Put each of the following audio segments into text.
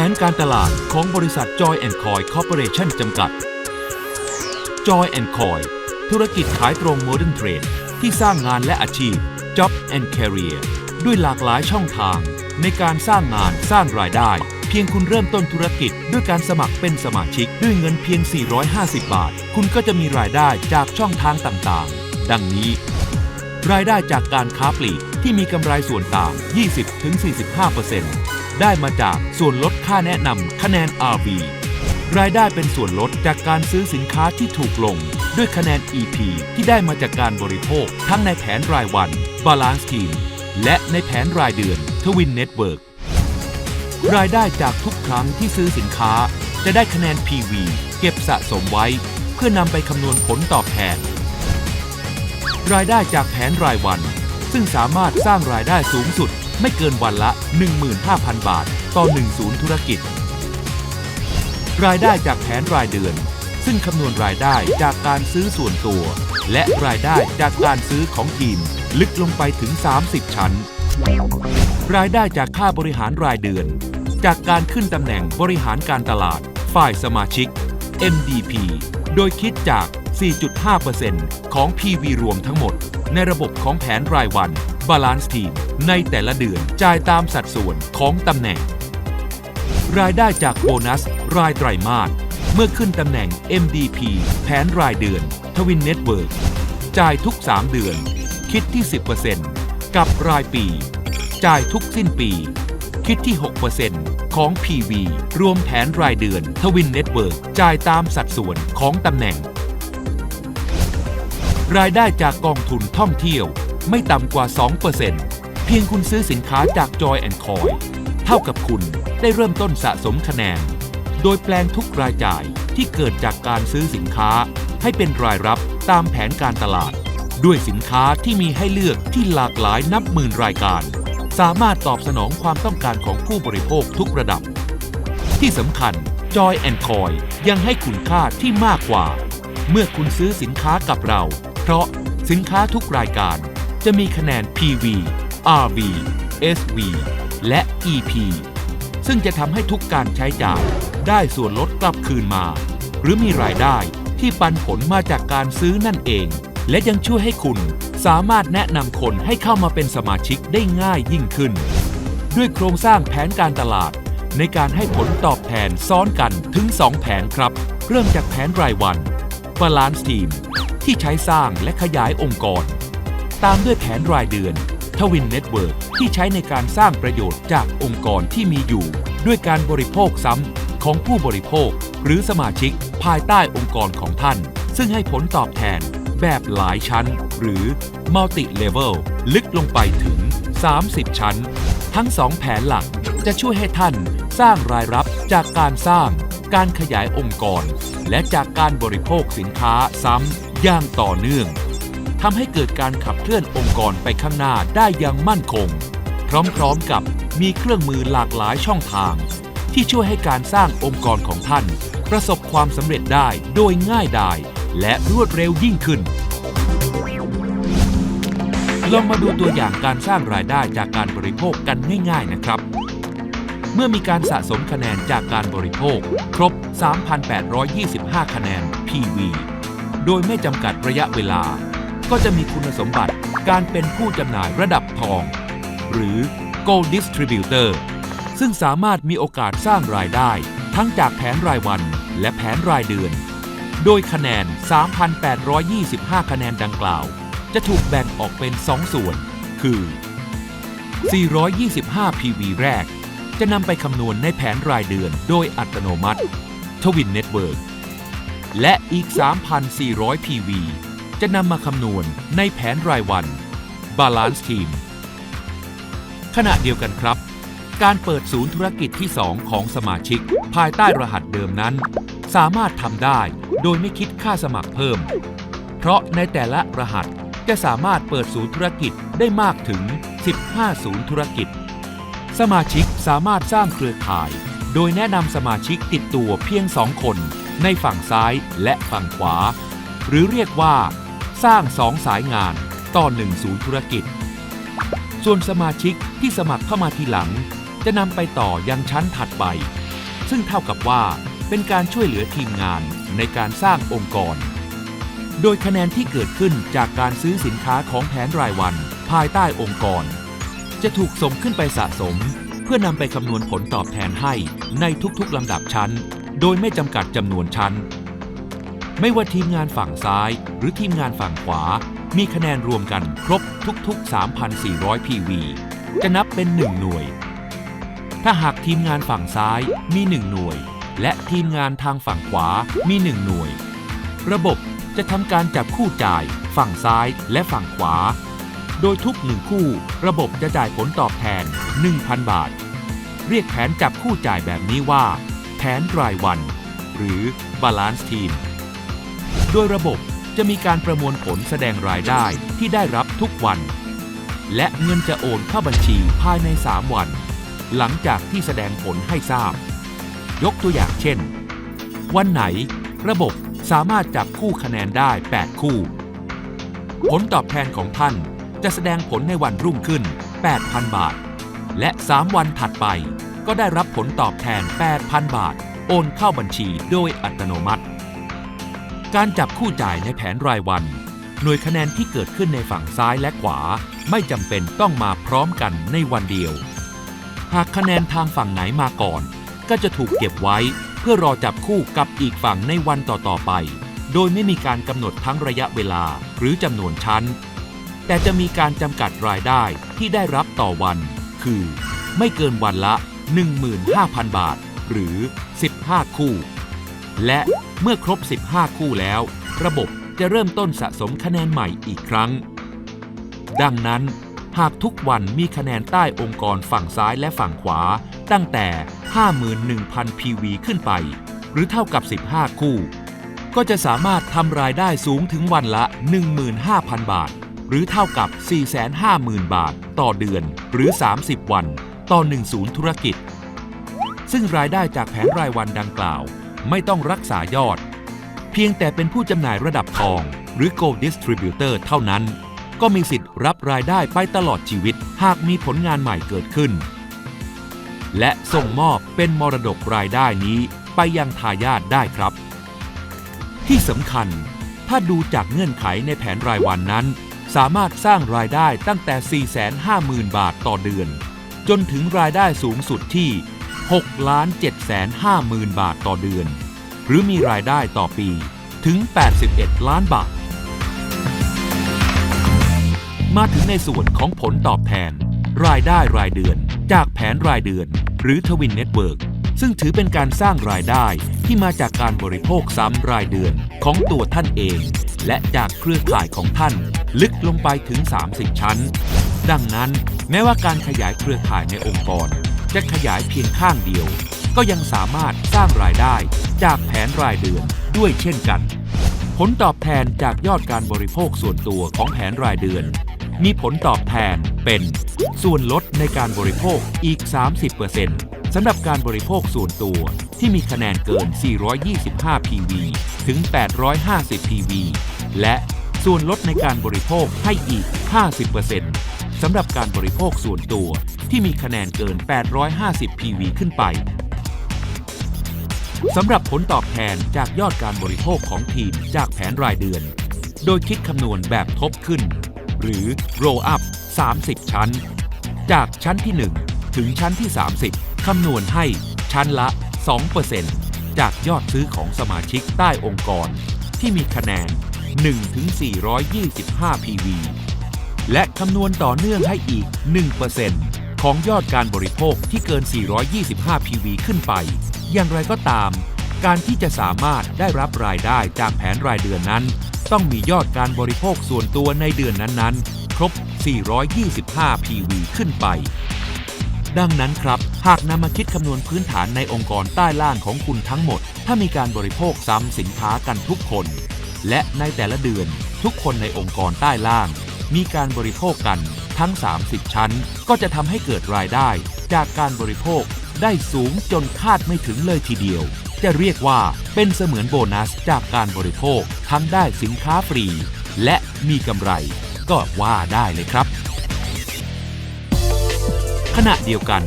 ผนการตลาดของบริษัท Joy and Coy Corporation จำกัด Joy and Coy ธุรกิจขายตรง Modern Trade ที่สร้างงานและอาชีพ Job and Career ด้วยหลากหลายช่องทาง ในการสร้างงานสร้างรายได้ เพียงคุณเริ่มต้นธุรกิจด้วยการสมัครเป็นสมาชิกด้วยเงินเพียง 450 บาท คุณก็จะมีรายได้จากช่องทางต่างๆ ดังนี้ รายได้จากการค้าปลีกที่มีกำไรส่วนต่าง 20-45% ได้มาจากส่วนลดค่าแนะนำคะแนน RV รายได้เป็นส่วนลดจากการซื้อสินค้าที่ถูกลง ด้วยคะแนน EP ที่ได้มาจากการบริโภค ทั้งในแผนรายวัน Balance Team และในแผนรายเดือน Twin Network รายได้จากทุกครั้งที่ซื้อสินค้า จะได้คะแนน PV เก็บสะสมไว้ เพื่อนำไปคำนวณผลตอบแทน รายได้จากแผนรายวัน ซึ่งสามารถสร้างรายได้สูงสุด ไม่เกินวันละ 15,000 บาท ต่อ 1 ศูนย์ธุรกิจ รายได้จากแผนรายเดือน ซึ่งคำนวณรายได้จากการซื้อส่วนตัว และรายได้จากการซื้อของทีม ลึกลงไปถึง 30 ชั้น รายได้จากค่าบริหารรายเดือน จากการขึ้นตำแหน่งบริหารการตลาด ฝ่ายสมาชิก MDP โดยคิดจาก 4.5%ของ PV รวมทั้งหมด ในระบบของแผนรายวัน Balance Team ในแต่ละเดือนจ่ายตามสัดส่วนของตำแหน่ง รายได้จากโบนัส รายไตรมาสเมื่อขึ้นตำแหน่ง MDP แผนรายเดือนทวินเน็ตเวิร์กจ่ายทุก 3 เดือน คิดที่ 10%กับรายปี จ่ายทุกสิ้นปี คิดที่ 6%ของ PV รวมแผนรายเดือนทวินเน็ตเวิร์กจ่ายตามสัดส่วนของตำแหน่ง รายได้จากกองทุนท่องเที่ยว ไม่ต่ำกว่า 2%เพียงคุณซื้อสินค้าจาก Joy Coy เท่ากับคุณได้เริ่มต้นสะสมคะแนน โดยแปลงทุกรายจ่ายที่เกิดจากการซื้อสินค้า ให้เป็นรายรับตามแผนการตลาด ด้วยสินค้าที่มีให้เลือกที่หลากหลายนับหมื่นรายการ สามารถตอบสนองความต้องการของผู้บริโภคทุกระดับ ที่สำคัญ Joy Coy ยังให้คุณค่าที่มากกว่า เมื่อคุณซื้อสินค้ากับเรา เพราะสินค้าทุกรายการ จะมีคะแนน PV RV SV และ EP ซึ่งจะทำให้ทุกการใช้จ่ายได้ส่วนลดกลับคืนมา หรือมีรายได้ที่ปันผลมาจากการซื้อนั่นเอง และยังช่วยให้คุณสามารถแนะนำคนให้เข้ามาเป็นสมาชิกได้ง่ายยิ่งขึ้น ด้วยโครงสร้างแผนการตลาด ในการให้ผลตอบแทนซ้อนกันถึง 2 แผนครับ เริ่มจากแผนรายวัน Balance Team ที่ใช้สร้างและขยายองค์กร ตามด้วยแผนรายเดือนทวินเน็ตเวิร์กที่ใช้ในการสร้างประโยชน์จากองค์กรที่มีอยู่ ด้วยการบริโภคซ้ำของผู้บริโภค หรือสมาชิกภายใต้องค์กรของท่าน ซึ่งให้ผลตอบแทนแบบหลายชั้น หรือ Multi Level ลึกลงไปถึง 30 ชั้น ทั้ง2แผนหลักจะช่วยให้ท่านสร้างรายรับจากการสร้าง การขยายองค์กร และจากการบริโภคสินค้าซ้ำอย่างต่อเนื่อง ทำให้เกิดการขับเคลื่อนองค์กรไปข้างหน้าได้อย่างมั่นคง พร้อมๆกับมีเครื่องมือหลากหลายช่องทาง ที่ช่วยให้การสร้างองค์กรของท่าน ประสบความสำเร็จได้โดยง่ายดายและรวดเร็วยิ่งขึ้น ลองมาดูตัวอย่างการสร้างรายได้จากการบริโภคกันง่าย ๆนะครับ เมื่อมีการสะสมคะแนนจากการบริโภค ครบ 3,825 คะแนน PV โดยไม่จำกัดระยะเวลา ก็จะมีคุณสมบัติการเป็นผู้จำหน่ายระดับทอง หรือ Gold Distributor ซึ่งสามารถมีโอกาสสร้างรายได้ ทั้งจากแผนรายวันและแผนรายเดือน โดยคะแนน 3,825 คะแนนดังกล่าว จะถูกแบ่งออกเป็น 2 ส่วน คือ 425 PV แรก จะนำไปคำนวณในแผนรายเดือนโดยอัตโนมัติทวินเน็ตเวิร์กและอีก 3,400 PV จะนำมาคำนวณในแผนรายวัน Balance Team ขณะเดียวกันครับ การเปิดศูนย์ธุรกิจที่ 2 ของสมาชิก ภายใต้รหัสเดิมนั้น สามารถทำได้โดยไม่คิดค่าสมัครเพิ่ม เพราะในแต่ละรหัสจะสามารถเปิดศูนย์ธุรกิจได้มากถึง 15 ศูนย์ธุรกิจ สมาชิกสามารถสร้างเครือข่าย โดยแนะนำสมาชิกติดตัวเพียงสองคน ในฝั่งซ้ายและฝั่งขวา หรือเรียกว่า สร้างสองสายงานต่อหนึ่งศูนย์ธุรกิจ ส่วนสมาชิกที่สมัครเข้ามาทีหลัง จะนำไปต่อยังชั้นถัดไป ซึ่งเท่ากับว่าเป็นการช่วยเหลือทีมงานในการสร้างองค์กร โดยคะแนนที่เกิดขึ้นจากการซื้อสินค้าของแผนรายวันภายใต้องค์กร จะถูกส่งขึ้นไปสะสม เพื่อนำไปคำนวณผลตอบแทนให้ในทุกๆลำดับชั้น โดยไม่จำกัดจำนวนชั้น ไม่ว่าทีมงานฝั่งซ้าย หรือทีมงานฝั่งขวา มีคะแนนรวมกันครบทุกๆ 3,400 PV จะนับเป็น 1 หน่วย ถ้าหากทีมงานฝั่งซ้ายมี 1 หน่วย และทีมงานทางฝั่งขวามี 1 หน่วย ระบบจะทำการจับคู่จ่าย ฝั่งซ้ายและฝั่งขวา โดยทุกหนึ่งคู่ ระบบจะจ่ายผลตอบแทน 1,000 บาท เรียกแผนจับคู่จ่ายแบบนี้ว่า แผนรายวัน หรือ Balance Team ดยระบบจะมีการประมวลผลแสดงรายได้ที่ได้รับทุกวัน และเงินจะโอนเข้าบัญชีภายใน 3 วัน หลังจากที่แสดงผลให้ทราบ ยกตัวอย่างเช่น วันไหน ระบบสามารถจับคู่คะแนนได้ 8 คู่ ผลตอบแทนของท่านจะแสดงผลในวันรุ่งขึ้น 8,000 บาท และ 3 วันถัดไปก็ได้รับผลตอบแทน 8,000 บาท โอนเข้าบัญชีโดยอัตโนมัติ การจับคู่จ่ายในแผนรายวัน หน่วยคะแนนที่เกิดขึ้นในฝั่งซ้ายและขวา ไม่จำเป็นต้องมาพร้อมกันในวันเดียว หากคะแนนทางฝั่งไหนมาก่อน ก็จะถูกเก็บไว้เพื่อรอจับคู่กับอีกฝั่งในวันต่อๆไป โดยไม่มีการกำหนดทั้งระยะเวลาหรือจำนวนชั้น แต่จะมีการจำกัดรายได้ที่ได้รับต่อวัน คือ ไม่เกินวันละ 15,000 บาท หรือ 15 คู่ และเมื่อครบ 15 คู่แล้ว ระบบจะเริ่มต้นสะสมคะแนนใหม่อีกครั้ง ดังนั้น หากทุกวันมีคะแนนใต้องค์กรฝั่งซ้ายและฝั่งขวา ตั้งแต่ 51,000 PV ขึ้นไป หรือเท่ากับ 15 คู่ ก็จะสามารถทำรายได้สูงถึงวันละ 15,000 บาท หรือเท่ากับ 450,000 บาท ต่อเดือนหรือ 30 วัน ต่อ1ศูนย์ธุรกิจ ซึ่งรายได้จากแผนรายวันดังกล่าว ไม่ต้องรักษายอด เพียงแต่เป็นผู้จำหน่ายระดับทอง หรือ Gold Distributor เท่านั้น ก็มีสิทธิ์รับรายได้ไปตลอดชีวิต หากมีผลงานใหม่เกิดขึ้น และส่งมอบเป็นมรดกรายได้นี้ไปยังทายาทได้ครับ ที่สำคัญ ถ้าดูจากเงื่อนไขในแผนรายวันนั้น สามารถสร้างรายได้ตั้งแต่ 450,000 บาทต่อเดือน จนถึงรายได้สูงสุดที่ 6ล้าน7 5 0 0 0 0บาทต่อเดือน หรือมีรายได้ต่อปีถึง 81 ล้านบาท มาถึงในส่วนของผลตอบแทน รายได้รายเดือน จากแผนรายเดือน หรือทวินเน็ตเวิร์กซึ่งถือเป็นการสร้างรายได้ที่มาจากการบริโภคซ้ำรายเดือนของตัวท่านเอง และจากเครือข่ายของท่านลึกลงไปถึง 30 ชั้น ดังนั้นแม้ว่าการขยายเครือข่ายในองค์กร จะขยายเพียงข้างเดียว ก็ยังสามารถสร้างรายได้จากแผนรายเดือนด้วยเช่นกัน ผลตอบแทนจากยอดการบริโภคส่วนตัวของแผนรายเดือน มีผลตอบแทนเป็น ส่วนลดในการบริโภคอีก 30%สำหรับการบริโภคส่วนตัวที่มีคะแนนเกิน 425 PV ถึง 850 PV และส่วนลดในการบริโภคให้อีก 50%สำหรับการบริโภคส่วนตัวที่มีคะแนนเกิน 850 PV ขึ้นไปสำหรับผลตอบแทนจากยอดการบริโภคของทีมจากแผนรายเดือน โดยคิดคำนวณแบบทบขึ้น หรือ roll up 30 ชั้น จากชั้นที่ 1 ถึงชั้นที่ 30 คำนวณให้ชั้นละ 2%จากยอดซื้อของสมาชิกใต้องค์กร ที่มีคะแนน1ถึง425 PV และคำนวณต่อเนื่องให้อีก 1%ของยอดการบริโภคที่เกิน 425 PV ขึ้นไป อย่างไรก็ตาม การที่จะสามารถได้รับรายได้จากแผนรายเดือนนั้น ต้องมียอดการบริโภคส่วนตัวในเดือนนั้นๆ ครบ 425 PV ขึ้นไป ดังนั้นครับ หากนำมาคิดคำนวณพื้นฐานในองค์กรใต้ล่างของคุณทั้งหมด ถ้ามีการบริโภคซ้ำสินค้ากันทุกคน และในแต่ละเดือนทุกคนในองค์กรใต้ล่าง มีการบริโภคกันทั้ง 30 ชั้น ก็จะทำให้เกิดรายได้ จากการบริโภคได้สูงจนคาดไม่ถึงเลยทีเดียว จะเรียกว่าเป็นเสมือนโบนัสจากการบริโภค ทั้งได้สินค้าฟรี และมีกำไร ก็ว่าได้เลยครับ ขณะเดียวกัน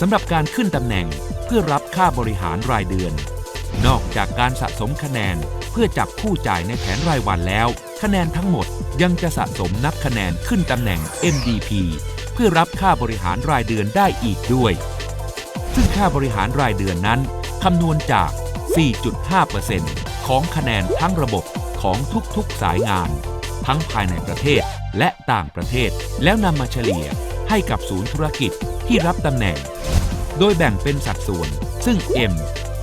สำหรับการขึ้นตำแหน่งเพื่อรับค่าบริหารรายเดือน นอกจากการสะสมคะแนนเพื่อจับผู้จ่ายในแผนรายวันแล้ว คะแนนทั้งหมดยังจะสะสมนับคะแนนขึ้นตำแหน่ง MDP เพื่อรับค่าบริหารรายเดือนได้อีกด้วย ซึ่งค่าบริหารรายเดือนนั้นคำนวณจาก 4.5%ของคะแนนทั้งระบบของทุกๆสายงาน ทั้งภายในประเทศและต่างประเทศ แล้วนำมาเฉลี่ยให้กับศูนย์ธุรกิจที่รับตำแหน่ง โดยแบ่งเป็นสัดส่วน ซึ่ง M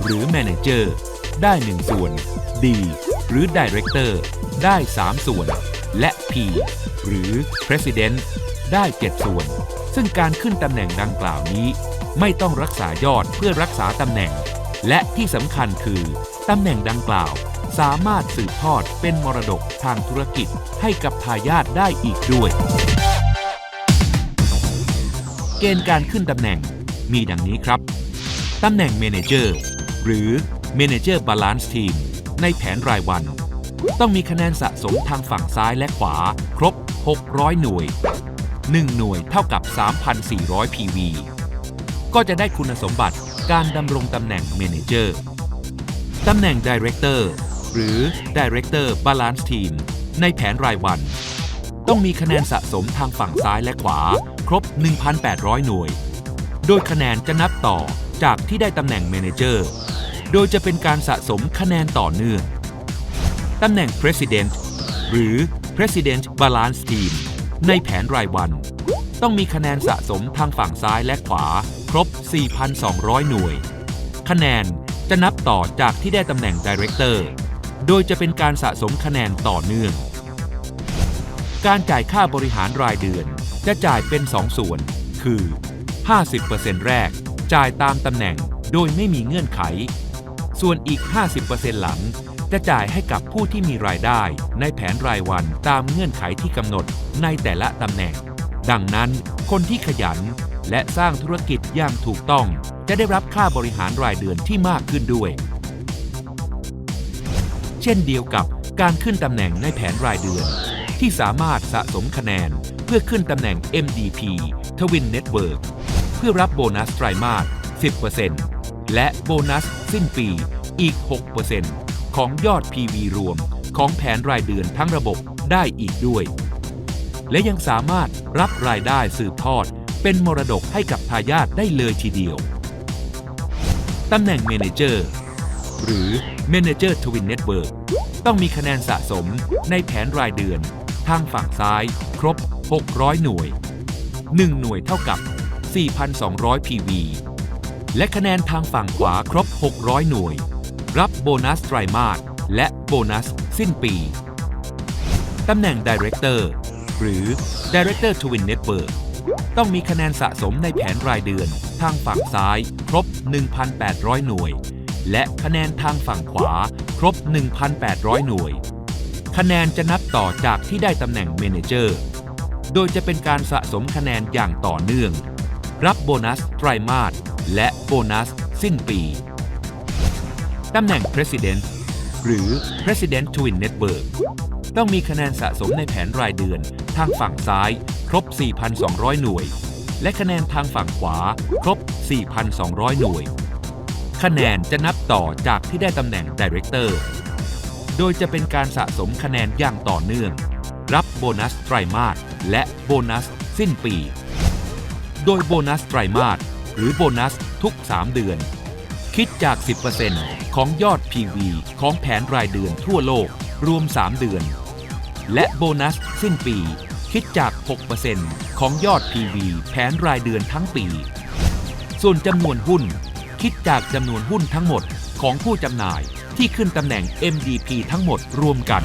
หรือ Manager ได้ 1 ส่วน D หรือ Director ได้ 3 ส่วน และ P หรือ President ได้ 7 ส่วน ซึ่งการขึ้นตำแหน่งดังกล่าวนี้ ไม่ต้องรักษายอดเพื่อรักษาตำแหน่ง และที่สำคัญคือตำแหน่งดังกล่าว สามารถสืบทอดเป็นมรดกทางธุรกิจให้กับทายาทได้อีกด้วย เกณฑ์การขึ้นตำแหน่งมีดังนี้ครับ ตำแหน่งเมนเจอร์หรือ Manager Balance Team ในแผนรายวัน ต้องมีคะแนนสะสมทางฝั่งซ้ายและขวา ครบ 600 หน่วย 1 หน่วยเท่ากับ 3,400 PV ก็จะได้คุณสมบัติการดำรงตำแหน่งเมนเจอร์ตำแหน่ง Director หรือ Director Balance Team ในแผนรายวัน ต้องมีคะแนนสะสมทางฝั่งซ้ายและขวา ครบ 1,800 หน่วย โดยคะแนนจะนับต่อจากที่ได้ตำแหน่งเมนเจอร์ โดยจะเป็นการสะสมคะแนนต่อเนื่อง ตำแหน่ง President หรือ President Balance Team ในแผนรายวัน ต้องมีคะแนนสะสมทางฝั่งซ้ายและขวา ครบ 4,200 หน่วย คะแนนจะนับต่อจากที่ได้ตำแหน่ง Director โดยจะเป็นการสะสมคะแนนต่อเนื่อง การจ่ายค่าบริหารรายเดือน จะจ่ายเป็น 2 ส่วน คือ 50%แรก จ่ายตามตำแหน่งโดยไม่มีเงื่อนไข ส่วนอีก 50%หลัง จะจ่ายให้กับผู้ที่มีรายได้ในแผนรายวันตามเงื่อนไขที่กำหนดในแต่ละตำแหน่ง ดังนั้นคนที่ขยันและสร้างธุรกิจอย่างถูกต้อง จะได้รับค่าบริหารรายเดือนที่มากขึ้นด้วย เช่นเดียวกับการขึ้นตำแหน่งในแผนรายเดือน ที่สามารถสะสมคะแนนเพื่อขึ้นตำแหน่ง MDP Twin Network เพื่อรับโบนัสไตรมาส 10%และโบนัสสิ้นปีอีก 6% ของยอด PV รวมของแผนรายเดือนทั้งระบบได้อีกด้วย และยังสามารถรับรายได้สืบทอดเป็นมรดกให้กับทายาทได้เลยทีเดียว ตำแหน่งเมนเจอร์หรือ Manager Twin Network ต้องมีคะแนนสะสมในแผนรายเดือน ทางฝั่งซ้าย ครบ 600 หน่วย 1 หน่วยเท่ากับ 4,200 PV และคะแนนทางฝั่งขวาครบ 600 หน่วย รับโบนัสไตรมาสและโบนัสสิ้นปี ตำแหน่ง Director หรือ Director Twin Network ต้องมีคะแนนสะสมในแผนรายเดือนทางฝั่งซ้ายครบ 1,800 หน่วย และคะแนนทางฝั่งขวาครบ 1,800 หน่วย คะแนนจะนับต่อจากที่ได้ตำแหน่งเมนเจอร์ โดยจะเป็นการสะสมคะแนนอย่างต่อเนื่อง รับโบนัสไตรมาสและโบนัสสิ้นปี ตำแหน่ง President หรือ President Twin Network ต้องมีคะแนนสะสมในแผนรายเดือน ทางฝั่งซ้ายครบ 4,200 หน่วย และคะแนนทางฝั่งขวาครบ 4,200 หน่วย คะแนนจะนับต่อจากที่ได้ตำแหน่ง Director โดยจะเป็นการสะสมคะแนนอย่างต่อเนื่อง รับโบนัสไตรมาสและโบนัสสิ้นปี โดยโบนัสไตรมาสหรือโบนัสทุก 3 เดือน คิดจาก 10% ของยอด PV ของแผนรายเดือนทั่วโลก รวม 3 เดือน และโบนัสสิ้นปี คิดจาก 6%ของยอด PV แผนรายเดือนทั้งปี ส่วนจำนวนหุ้น คิดจากจำนวนหุ้นทั้งหมดของผู้จำหน่ายที่ขึ้นตำแหน่ง MDP ทั้งหมดรวมกัน